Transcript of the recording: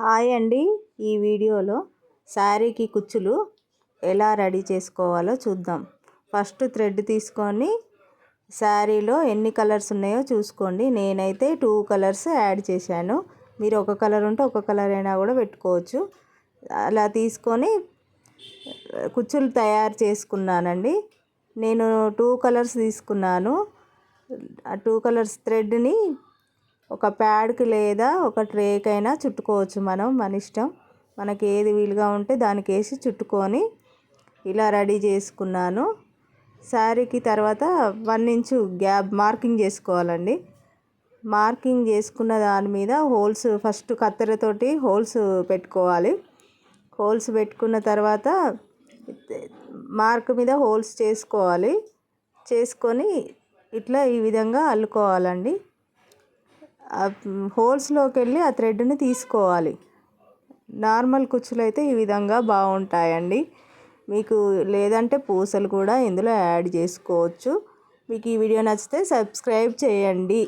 Hi అండి. ఈ వీడియోలో శారీకి కుచ్చులు ఎలా రెడీ చేసుకోవాలో చూద్దాం. ఫస్ట్ థ్రెడ్ తీసుకొని శారీలో ఎన్ని కలర్స్ ఉన్నాయో చూసుకోండి. నేనైతే టూ కలర్స్ యాడ్ చేశాను. మీరు ఒక కలర్ ఉంటే ఒక కలర్ అయినా కూడా పెట్టుకోవచ్చు. అలా తీసుకొని కుచ్చులు తయారు చేసుకున్నానండి. నేను టూ కలర్స్ తీసుకున్నాను. ఆ టూ కలర్స్ థ్రెడ్ని ఒక ప్యాడ్కి లేదా ఒక ట్రేకైనా చుట్టుకోవచ్చు మనం మన ఇష్టం. మనకి ఏది వీలుగా ఉంటే దానికి వేసి చుట్టుకొని ఇలా రెడీ చేసుకున్నాను. శారీకి తర్వాత వన్ ఇంచు గ్యాప్ మార్కింగ్ చేసుకోవాలండి. మార్కింగ్ చేసుకున్న దాని మీద హోల్స్ ఫస్ట్ కత్తెరతోటి హోల్స్ పెట్టుకోవాలి. హోల్స్ పెట్టుకున్న తర్వాత మార్క్ మీద హోల్స్ చేసుకోవాలి. చేసుకొని ఇట్లా ఈ విధంగా అల్లుకోవాలండి. హోల్స్లోకి వెళ్ళి ఆ థ్రెడ్ని తీసుకోవాలి. నార్మల్ కుచ్చులు అయితే ఈ విధంగా బాగుంటాయండి మీకు లేదంటే పూసలు కూడా ఇందులో యాడ్ చేసుకోవచ్చు. మీకు ఈ వీడియో నచ్చితే సబ్స్క్రైబ్ చేయండి.